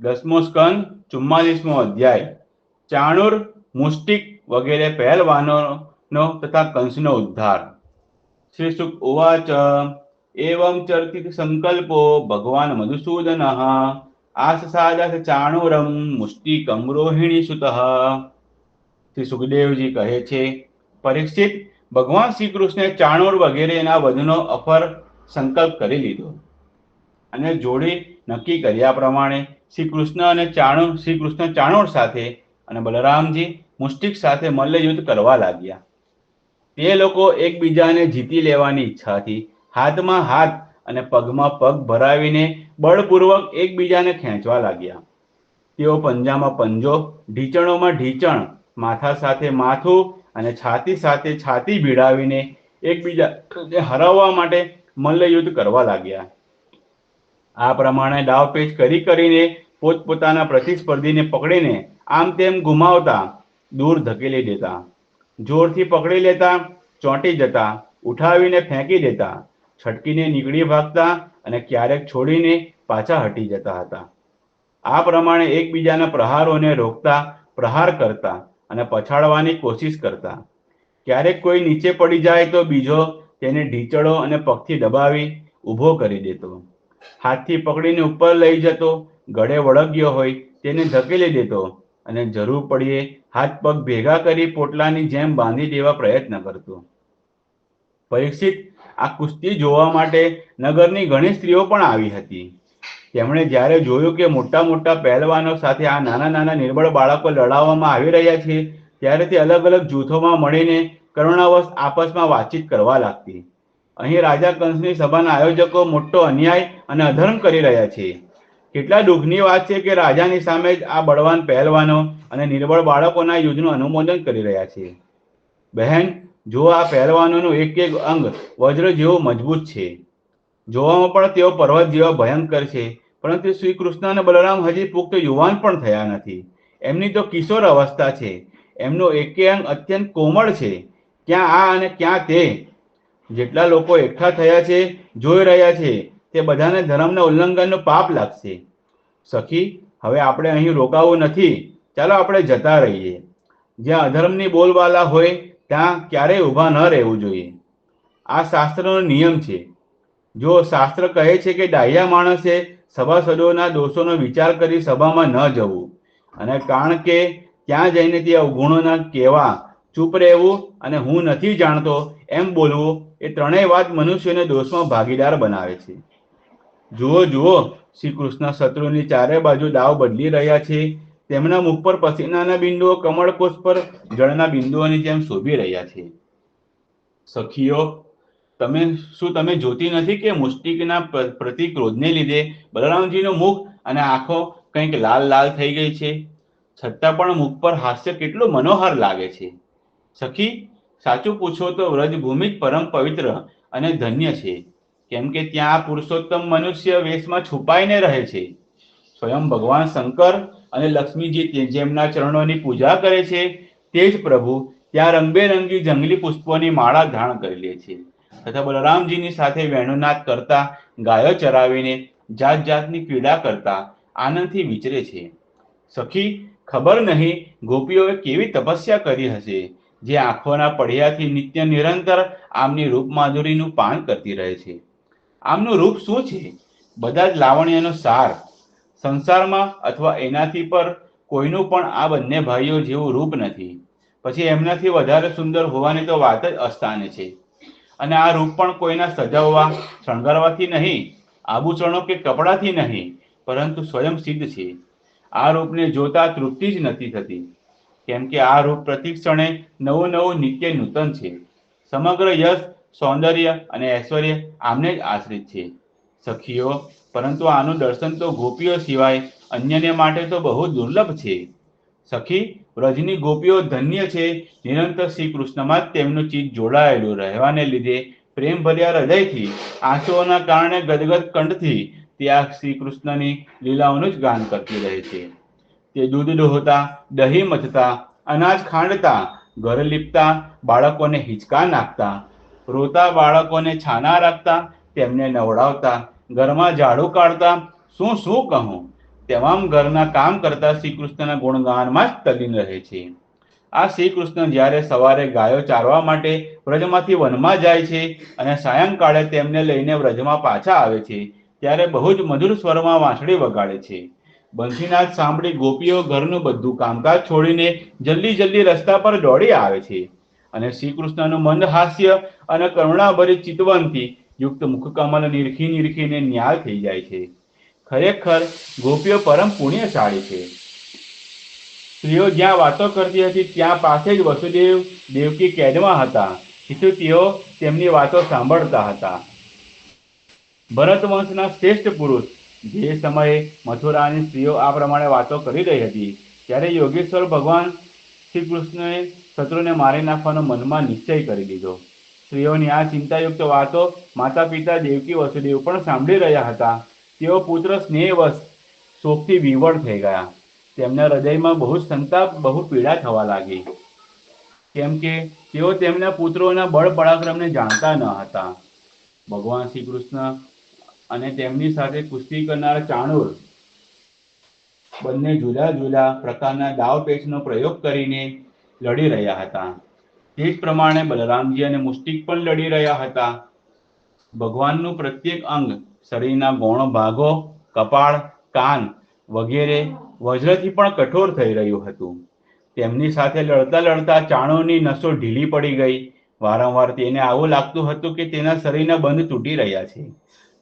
દસમો સ્કંદ, ચુમ્માલીસમો અધ્યાય. ચાણુર, મુષ્ટિક વગેરે પહેલવાનોનો તથા કંસનો ઉદ્ધાર. શ્રી સુખ ઉવાચ, એવમ ચર્ચિત સંકલ્પો, ભગવાન મધુસૂદન, આસસાદસ ચાણુરમ મુષ્ટિકમ રોહિણી સુત. શ્રી સુખદેવજી કહે છે, પરીક્ષિત, ભગવાન શ્રી કૃષ્ણે ચાણુર વગેરેના વધનો અફર સંકલ્પ કરી લીધો. અને જોડી નક્કી કર્યા પ્રમાણે શ્રી કૃષ્ણ અને ચાણોર શ્રી કૃષ્ણ ચાણોર સાથે અને બલરામજી મુષ્ટિક સાથે મલ્લયુદ્ધ કરવા લાગ્યા. તે લોકો એકબીજાને જીતી લેવાની ઈચ્છાથી હાથમાં હાથ અને પગમાં પગ ભરાવીને બળપૂર્વક એકબીજાને ખેંચવા લાગ્યા. તેઓ પંજામાં પંજો, ઢીચણોમાં ઢીચણ, માથા સાથે માથું અને છાતી સાથે છાતી ભીડાવીને એકબીજાને હરાવવા માટે મલ્લયુદ્ધ કરવા લાગ્યા. આ પ્રમાણે દાવપેચ કરી કરીને પોતપોતાના પ્રતિસ્પર્ધીને પકડીને આમ તેમ ગુમાવતા દૂર ધકેલી દેતા. જોરથી પકડી લેતા, ચોંટી જતા, ઉઠાવીને ફેંકી દેતા, છટકીને નીકળી ભાગતા અને ક્યારેક છોડીને પાછા હટી જતા હતા. આ પ્રમાણે એકબીજાના પ્રહારોને રોકતા, પ્રહાર કરતા અને પછાડવાની કોશિશ કરતા. ક્યારેક કોઈ નીચે પડી જાય તો બીજો તેને ઢીચડો અને પગથી દબાવી ઊભો કરી દેતો. હાથથી પકડીને ઉપર લઈ જતો ગળે વળગ્યો હોય તેને ધકેલી દેતો અને જરૂર પડીએ હાથ પગ ભેગા કરી પોટલાની જેમ બાંધી દેવા પ્રયત્ન કરતો. પરીક્ષિત આ કુસ્તી જોવા માટે નગરની ઘણી સ્ત્રીઓ પણ આવી હતી. તેમણે જ્યારે જોયું કે મોટા મોટા પહેલવાનો સાથે આ નાના નાના નિર્બળ બાળકો લડાવવામાં આવી રહ્યા છે, ત્યારે તે અલગ અલગ જૂથોમાં મળીને કરુણાવશ આપસમાં વાતચીત કરવા લાગતી. અહીં રાજા કંસની સભાના આયોજકો મોટો અન્યાય અને અધર્મ કરી રહ્યા છે. કેટલા દુઃખની વાત છે કે રાજાની સામે જ આ બળવાન પહેલવાનો અને નિર્બળ બાળકોના યુદ્ધનું અનુમોદન કરી રહ્યા છે બહેન, જો આ પહેલવાનોનું એક એક અંગ વજ્ર જેવો મજબૂત છે. જોવામાં પણ તેઓ પર્વત જેવા ભયંકર છે, પરંતુ શ્રી કૃષ્ણ અને બલરામ હજી પુખ્ત યુવાન પણ થયા નથી. એમની તો કિશોર અવસ્થા છે. એમનો એકે અંગ અત્યંત કોમળ છે. ક્યાં આ અને ક્યાં તે? જેટલા લોકો એકઠા થયા છે, જોઈ રહ્યા છે, તે બધાને ધર્મના ઉલ્લંઘનનો પાપ લાગશે. સખી, હવે આપણે અહીં રોકાવું નથી. ચાલો આપણે જતા રહીએ. જ્યાં અધર્મની બોલબાલા હોય, ત્યાં ક્યારેય ઊભા ન રહેવું જોઈએ. આ શાસ્ત્રનો નિયમ છે. જો શાસ્ત્ર કહે છે કે ડાહ્યા માણસે સભાસદોના દોષોનો વિચાર કરી સભામાં ન જવું, અને કારણ કે ત્યાં જઈને તે અવગુણોના કહેવા ચૂપ રહેવું અને હું નથી જાણતો એમ બોલવું, એ ત્રણેય વાત મનુષ્યને દોષમાં ભાગીદાર બનાવે છે. જુઓ જુઓ શ્રી કૃષ્ણ શત્રુની ચારે બાજુ દાવ બદલી રહ્યા છે. તેમના મુખ પર પસીનાના બિંદુઓ કમળકોષ પર જળના બિંદુઓની જેમ શોભી રહ્યા છે. સખીઓ, તમે શું તમે જોતી નથી કે મુષ્ટિકના પ્રતિ ક્રોધને લીધે બલરામજીનું મુખ અને આંખો કંઈક લાલ લાલ થઈ ગઈ છે? છતાં પણ મુખ પર હાસ્ય કેટલું મનોહર લાગે છે? સખી, સાચું પૂછો તો વ્રજભૂમિ જ પરમ પવિત્ર અને ધન્ય છે. કેમ કે ત્યાં પુરુષોત્તમ મનુષ્ય વેશમાં છુપાઈને રહે છે. સ્વયં ભગવાન શંકર અને લક્ષ્મીજી જેમના ચરણોની પૂજા કરે છે, તે જ પ્રભુ ત્યાં રંગબેરંગી જંગલી પુષ્પોની માળા ધારણ કરી લે છે. તથા બલરામજીની સાથે વેણુનાદ કરતા, ગાયો ચરાવીને જાત જાતની પીડા કરતા આનંદથી વિચરે છે. સખી, ખબર નહીં ગોપીઓએ કેવી તપસ્યા કરી હશે, જે આંખોના પડિયાથી નિત્ય નિરંતર આમની રૂપ માધુરીનું પાન કરતી રહે છે. આમનું રૂપ શું છે? બધા જ લાવણ્યનો સાર. સંસારમાં અથવા એનાથી પર કોઈનું પણ આ બંને ભાઈઓ જેવું રૂપ નથી. પછી એમનાથી વધારે સુંદર હોવાની તો વાત જ અસ્થાને છે. અને આ રૂપ પણ કોઈના સજાવવા, શણગારવાથી નહીં, આભૂષણો કે કપડાથી નહીં, પરંતુ સ્વયં સિદ્ધ છે. આ રૂપને જોતા તૃપ્તિ જ નથી થતી. કેમ કે આ રૂપ પ્રતિક્ષણે નવું નવું નિત્ય નૂતન છે. સમગ્ર યશ સૌંદર્ય અને ઐશ્વર્ય આમને જ આશ્રિત છે. સખીઓ, પરંતુ આનું દર્શન તો ગોપીઓ સિવાય અન્યને માટે તો બહુ દુર્લભ છે. સખી, વ્રજની ગોપીઓ ધન્ય છે. નિરંતર શ્રી કૃષ્ણમાં જ તેમનું ચિત્ત જોડાયેલું. રહેવાને લીધે પ્રેમ ભર્યા હૃદયથી, આંસુઓના કારણે ગદગદ કંઠથી ત્યાં શ્રી કૃષ્ણની લીલાઓનું જ ગાન કરતી રહે છે. તે દૂધ દોહતા દહીં મથતા, અનાજ ખાંડતા, ઘર લીપતા, બાળકોને હિંચકા નાખતા રોતા બાળકોને છાના રાખતા, તેમને નવડાવતા, ઘરમાં ઝાડુ કાઢતા, શું શું કહું? તમામ ઘરના કામ કરતા શ્રી કૃષ્ણના ગુણગાનમાં જ તલીન રહે છે. આ શ્રી કૃષ્ણ જ્યારે સવારે ગાયો ચારવા માટે વ્રજમાંથી વનમાં જાય છે અને સાયંકાળે તેમને લઈને વ્રજમાં પાછા આવે છે, ત્યારે બહુ જ મધુર સ્વરમાં વાંસળી વગાડે છે. બંસીનાથ સાંભળી ગોપીઓ ઘરનું બધું કામકાજ છોડીને જલ્દી જલ્દી રસ્તા પર દોડી આવે છે. અને શ્રી કૃષ્ણનું મંદ હાસ્ય અને કરુણાભરી ચિતવનથી યુક્ત મુખકમલ નિરખી નિરખીને ન્યાય થઈ જાય છે. ખરેખર ગોપીઓ પરમ પુણ્યશાળી છે. સ્ત્રીઓ જ્યાં વાતો કરતી હતી ત્યાં પાસે જ વસુદેવ દેવકી કેદમાં હતા. તેઓ તેમની વાતો સાંભળતા હતા. ભરત વંશના શ્રેષ્ઠ પુરુષ જે સમયે મથુરાની સ્ત્રીઓ આ પ્રમાણે વાતો કરી રહી હતી, ત્યારે યોગેશ્વર ભગવાન શ્રી કૃષ્ણએ શત્રુને મારી નાખવાનો મનમાં નિશ્ચય કરી દીધો. સ્ત્રીઓની આ ચિંતાયુક્ત વાતો માતા પિતા દેવકી વસુદેવ પણ સાંભળી રહ્યા હતા. તેઓ પુત્ર સ્નેહવશ શોકથી વિવળ થઈ ગયા. તેમના હૃદયમાં બહુ સંતાપ, બહુ પીડા થવા લાગી. કેમ કે તેઓ તેમના પુત્રોના બળ પરાક્રમને જાણતા ન હતા. ભગવાન શ્રી કૃષ્ણ અને તેમની સાથે કુસ્તી કરનાર ચાણુર બંને જુદા જુદા પ્રકારના દાવ પેચનો પ્રયોગ કરીને લડી રહ્યા હતા. તે જ પ્રમાણે બલરામજી અને મુસ્ટિક પણ લડી રહ્યા હતા. ભગવાનનું પ્રત્યેક અંગ, શરીરના ગૌણ ભાગો, કપાળ, કાન વગેરે વજ્રથી પણ કઠોર થઈ રહ્યું હતું. તેમની સાથે લડતા લડતા ચાણોની નસો ઢીલી પડી ગઈ. વારંવાર તેને આવું લાગતું હતું કે તેના શરીરના બંધ તૂટી રહ્યા છે.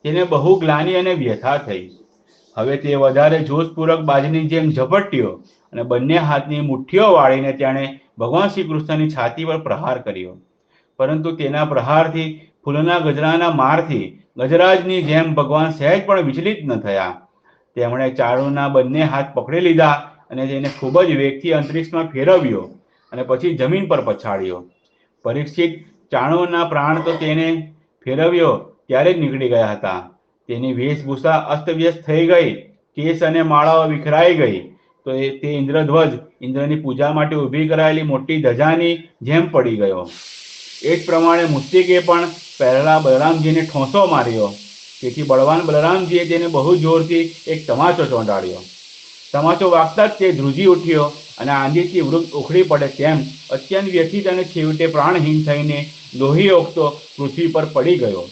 તેને બહુ ગ્લાની અને વ્યથા થઈ. હવે તે વધારે જોશપૂર્વક બાજની જેમ ઝપટ્યો અને બંને હાથની મુઠ્ઠીઓ વાળીને તેણે ભગવાન શ્રી કૃષ્ણની છાતી પર પ્રહાર કર્યો. પરંતુ તેના પ્રહારથી, ફૂલના ગજરાના મારથી, ગજરાજની જેમ ભગવાન સહેજ પણ વિચલિત ન થયા. તેમણે ચારુના બંને હાથ પકડી લીધા અને તેને ખૂબ જ વેગથી અંતરિક્ષમાં ફેરવ્યો અને પછી જમીન પર પછાડ્યો. પરીક્ષિત ચાણોના પ્રાણ તો તેને ફેરવ્યો ત્યારે જ નીકળી ગયા હતા. તેની વેશભૂષા અસ્તવ્યસ્ત થઈ ગઈ, કેસ અને માળાઓ વિખરાઈ ગઈ. તો એ તે ઇન્દ્રધ્વજ ઇન્દ્રની પૂજા માટે ઊભી કરાયેલી મોટી ધજાની જેમ પડી ગયો. એ જ પ્રમાણે મુસ્તિકે પણ પહેલા બલરામજીને ઠોંસો માર્યો. તેથી બળવાન બલરામજીએ તેને બહુ જોરથી એક તમાચો ચોંટાડ્યો. તમાચો વાગતા જ તે ધ્રુજી ઉઠ્યો અને આંધીથી વૃક્ષ ઉખડી પડે તેમ અત્યંત વ્યથિત અને છેવટે પ્રાણહીન થઈને લોહી ઓગતો પૃથ્વી પર પડી ગયો.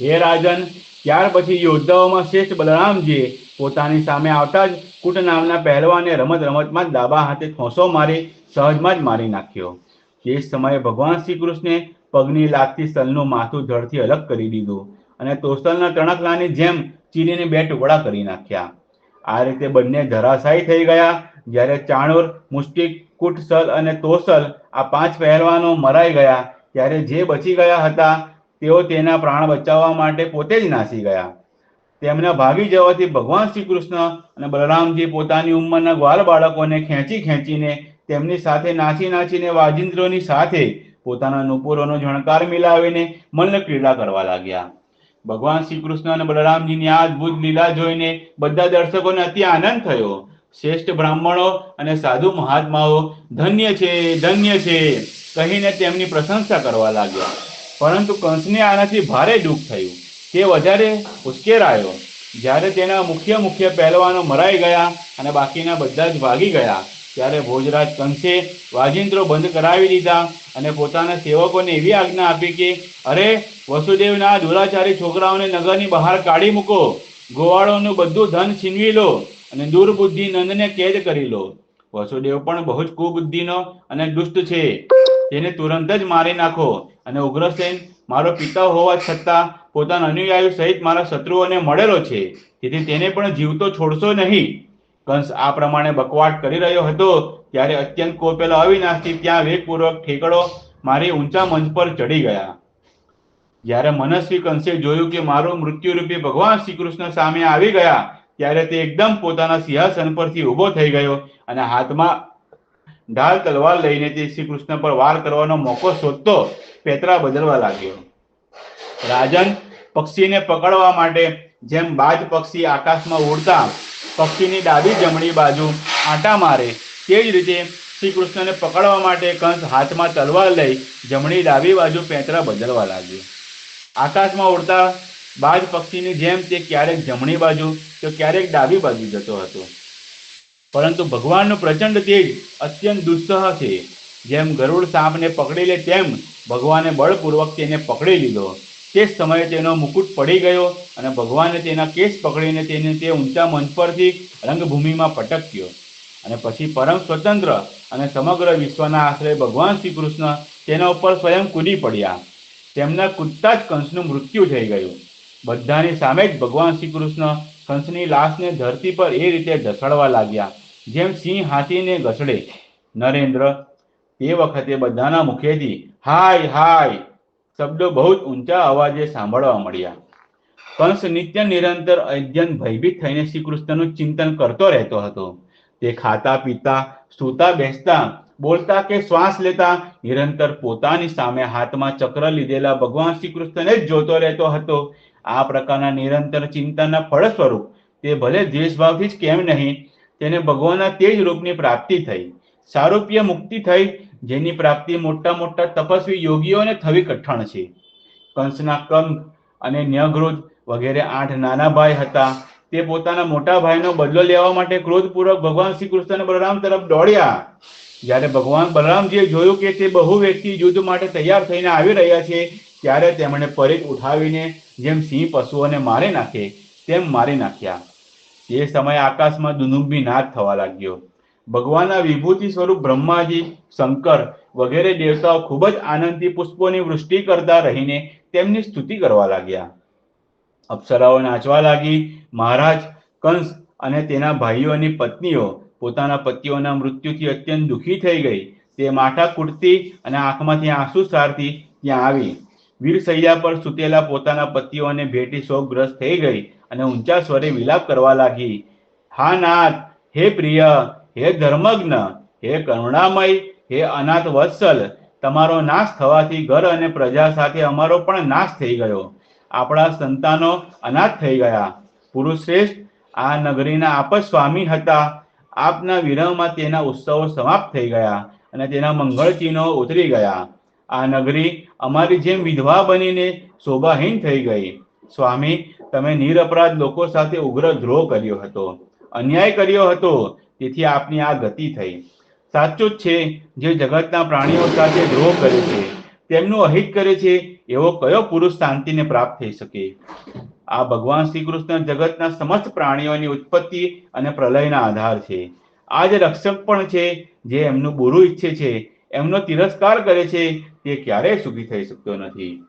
હે રાજન, ત્યાર પછી યોદ્ધાઓમાં શ્રેષ્ઠ બલરામજીએ પોતાની સામે આવતા જ કુટ નામના પહેલવાને રમત રમતમાં ડાબા હાથે ઠોંસો મારી, સહજમાં જ મારી નાખ્યો. તે સમયે ભગવાન શ્રી કૃષ્ણે પગની લાગતી સલનું માથું ધડથી અલગ કરી દીધું અને તોસલના ટણકલાની જેમ ચીરીને બે ટુકડા કરી નાખ્યા. આ રીતે બંને ધરાશાયી થઈ ગયા, જ્યારે ચાણોર મુસ્ટિક કુટસલ અને તોસલ આ પાંચ પહેલવાનો મરાઈ ગયા, ત્યારે જે બચી ગયા હતા, તેઓ તેના પ્રાણ બચાવવા માટે પોતે જ નાસી ગયા. તેમના ભાગી જવાથી ભગવાન શ્રી કૃષ્ણ અને બલરામજી પોતાની ઉંમરના ગ્વાલ બાળકોને ખેંચી ખેંચીને તેમની સાથે નાચી નાચીને વાજિંદ્રોની સાથે પોતાના નુપુરોનો જણકાર મિલાવીને મલ્લ ક્રીડા કરવા લાગ્યા. ભગવાન શ્રી કૃષ્ણ અને બલરામજીની આ અદભુત લીલા જોઈને બધા દર્શકોને અતિ આનંદ થયો. શ્રેષ્ઠ બ્રાહ્મણો અને સાધુ મહાત્માઓ, ધન્ય છે ધન્ય છે, કહીને તેમની પ્રશંસા કરવા લાગ્યા. પરંતુ કંસને આનાથી ભારે દુઃખ થયું. તે વધારે ઉશ્કેરાયો. જ્યારે તેના મુખ્ય મુખ્ય પહેલવાનો મરાઈ ગયા અને બાકીના બધા જ ભાગી ગયા, ત્યારે ભોજરાજ કંસે વાજિંત્રો બંધ કરાવી દીધા અને પોતાના સેવકોને એવી આજ્ઞા આપી કે, અરે, વસુદેવના દુરાચારી છોકરાઓને નગરની બહાર કાઢી મૂકો. ગોવાળોનું બધું ધન છીનવી લો અને દુર્બુદ્ધિ નંદને કેદ કરી લો. વસુદેવ પણ બહુ જ કુબુદ્ધિનો અને દુષ્ટ છે. તેને તુરંત જ મારી નાખો અને ઉગ્રસેન મારો પિતા હોવા છતાં પોતાના અનુયાયીઓ સહિત મારા શત્રુઓને મળેલો છે. તેથી તેને પણ જીવતો છોડશો નહીં. કંસ આ પ્રમાણે બકવાટ કરી રહ્યો હતો ત્યારે અત્યંત કોપેલો અવિનાશથી ત્યાં વેગપૂર્વક ઠેકડો મારી ઊંચા મંચ પર ચડી ગયા. જ્યારે મનસ્વી કંસે જોયું કે મારું મૃત્યુરૂપી ભગવાન શ્રી કૃષ્ણ સામે આવી ગયા, ત્યારે તે એકદમ પોતાના સિંહાસન પરથી ઊભો થઈ ગયો અને હાથમાં ઢાલ તલવાર લઈને તે શ્રી કૃષ્ણ પર વાર કરવાનો મોકો શોધતો પેતરા બદલવા લાગ્યો. રાજન પક્ષીને પકડવા માટે જેમ બાજ પક્ષી આકાશમાં ઉડતા, પક્ષીની ડાબી જમણી બાજુ આંટા મારે, તે જ રીતે શ્રી કૃષ્ણને પકડવા માટે કંસ હાથમાં તલવાર લઈ જમણી ડાબી બાજુ પેંતરા બદલવા લાગ્યો. આકાશમાં ઉડતા બાજ પક્ષીની જેમ તે ક્યારેક જમણી બાજુ, તો ક્યારેક ડાબી બાજુ જતો હતો. પરંતુ ભગવાનનો પ્રચંડ તેજ અત્યંત દુસ્સહ છે. જેમ ગરુડ સાપને પકડી લે, તેમ ભગવાને બળપૂર્વક તેને પકડી લીધો. તે જ સમયે તેનો મુકુટ પડી ગયો અને ભગવાને તેના કેસ પકડીને તેને તે ઊંચા મંચ પરથી રંગભૂમિમાં પટક્યો. અને પછી પરમ સ્વતંત્ર અને સમગ્ર વિશ્વના આશ્રય ભગવાન શ્રી કૃષ્ણ તેના ઉપર સ્વયં કૂદી પડ્યા. તેમના કૂદતા જ કંસનું મૃત્યુ થઈ ગયું. બધાની સામે જ ભગવાન શ્રી કૃષ્ણ કંસની લાશને ધરતી પર એ રીતે ઢસડવા લાગ્યા. જેમ સિંહ હાથીને ઘસડે, નરેન્દ્ર તે વખતે બધાના મુખેથી હાય હાય શબ્દો બહુ જ ઊંચા અવાજે સાંભળવા મળ્યા. કંસ નિત્ય નિરંતર અત્યંત ભયભીત થઈને શ્રી કૃષ્ણનું ચિંતન કરતો રહેતો હતો. તે ખાતા, પીતા, સૂતા, બેસતા, બોલતા કે શ્વાસ લેતા નિરંતર પોતાની સામે હાથમાં ચક્ર લીધેલા ભગવાન શ્રી કૃષ્ણને જ જોતો રહેતો હતો. આ પ્રકારના નિરંતર ચિંતનના ફળ સ્વરૂપ તે ભલે દ્વેષભાવથી જ કેમ નહીં તેને ભગવાનના તેજ રૂપની પ્રાપ્તિ થઈ. સારૂપ્ય મુક્તિ થઈ, જેની પ્રાપ્તિ મોટા મોટા તપસ્વી યોગીઓને થવી કઠણ છે. કંસના કંક અને ન્યગૃધ વગેરે આઠ નાના ભાઈ હતા. તે પોતાના મોટા ભાઈનો બદલો લેવા માટે ક્રોધપૂર્વક ભગવાન શ્રી કૃષ્ણ બલરામ તરફ દોડ્યા. જ્યારે ભગવાન બલરામજીએ જોયું કે તે બહુ વ્યક્તિ યુદ્ધ માટે તૈયાર થઈને આવી રહ્યા છે, ત્યારે તેમણે પરિત ઉઠાવીને જેમ સિંહ પશુઓને મારી નાખે, તેમ મારી નાખ્યા. તે સમયે આકાશમાં દુનુંબી નાદ થવા લાગ્યો. ભગવાનના વિભૂતિ સ્વરૂપ બ્રહ્માજી, શંકર વગેરે દેવતાઓ ખૂબ જ આનંદથી પુષ્પોની વૃષ્ટિ કરતા રહીને તેમની સ્તુતિ કરવા લાગ્યા. અપ્સરાઓ નાચવા લાગી. મહારાજ, કંસ અને તેના ભાઈઓની પત્નીઓ પોતાના પતિઓના મૃત્યુથી અત્યંત દુઃખી થઈ ગઈ. તે માથા કૂટતી અને આંખમાંથી આંસુ સારતી ત્યાં આવી. વીરસૈયા પર સૂતેલા પોતાના પતિઓને ભેટી શોકગ્રસ્ત થઈ ગઈ. અને ઊંચા સ્વરે વિલાપ કરવા લાગી, હા નાથ, હે પ્રિય, હે ધર્મજ્ઞ હે કરુણામય, હે અનાથ વત્સલ તમારો નાશ થવાથી ઘર અને પ્રજા સાથે અમારો પણ નાશ થઈ ગયો. આપણા સંતાનો અનાથ થઈ ગયા. પુરુષ શ્રેષ્ઠ આ નગરીના આપ સ્વામી હતા. આપના વિરહમાં તેના ઉત્સવો સમાપ્ત થઈ ગયા અને તેના મંગળ ચિહ્નો ઉતરી ગયા. આ નગરી અમારી જેમ વિધવા બનીને શોભાહીન થઈ ગઈ. સ્વામી તમે નિરપરાધ લોકો સાથે ઉગ્ર દ્રોહ કર્યો હતો, અન્યાય કર્યો હતો, તેથી આપની આ ગતિ થઈ. સાચું જ છે, જે જગતના પ્રાણીઓ સાથે દ્રોહ કરે છે, તેમનું અહિત કરે છે, એવો કયો પુરુષ શાંતિને પ્રાપ્ત થઈ શકે? આ ભગવાન શ્રી કૃષ્ણ જગતના સમસ્ત પ્રાણીઓની ઉત્પત્તિ અને પ્રલયના આધાર છે. આ જે રક્ષક પણ છે, જે એમનું બુરું ઈચ્છે છે, એમનો તિરસ્કાર કરે છે, તે ક્યારેય સુખી થઈ શકતો નથી.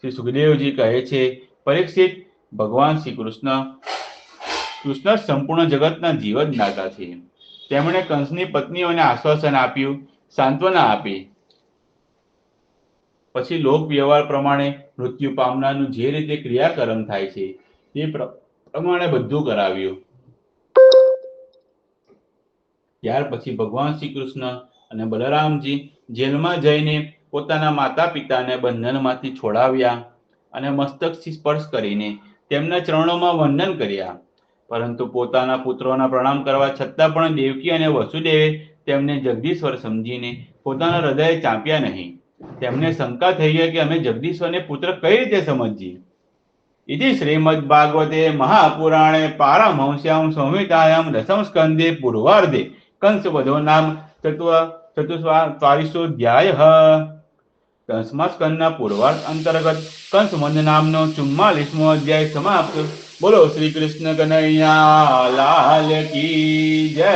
શ્રી સુખદેવજી કહે છે, પરીક્ષિત ભગવાન શ્રી કૃષ્ણ કૃષ્ણ સંપૂર્ણ જગતના જીવન દાતા છે. તેમણે કંસની પત્નીઓને આશ્વાસન આપ્યું, સાંત્વના આપી. પછી લોક વ્યવહાર પ્રમાણે મૃત્યુ પામનારનું જે રીતે ક્રિયાકર્મ થાય છે, તે પ્રમાણે બધું કરાવ્યું. ત્યાર પછી ભગવાન શ્રી કૃષ્ણ અને બલરામજી જેલમાં જઈને પોતાના માતા પિતાને બંધનમાંથી છોડાવ્યા અને મસ્તકથી સ્પર્શ કરીને તેમના ચરણોમાં વંદન કર્યા. પરંતુ પોતાના પુત્રોના પ્રણામ કરવા છતાં પણ દેવકી અને વસુદેવે તેમને જગદીશ્વર સમજીને પોતાના હૃદય ચાંપ્યા નહીં. તેમને શંકા થઈ કે અમે જગદીશ્વરને પુત્ર કઈ રીતે સમજીએ? ઇતિ શ્રીમદ ભાગવતે મહાપુરાણે પારમહંસ્યામ સંહિતાયામ દસમ સ્કંદે પૂર્વાર્ધે કંસ વધો દસમા સ્કંદના પૂર્વાર્ધ અંતર્ગત કંસમંદ નામનો ચુમ્માલીસમો અધ્યાય સમાપ્ત. બોલો શ્રી કૃષ્ણ કનૈયા, લાલ કી જય.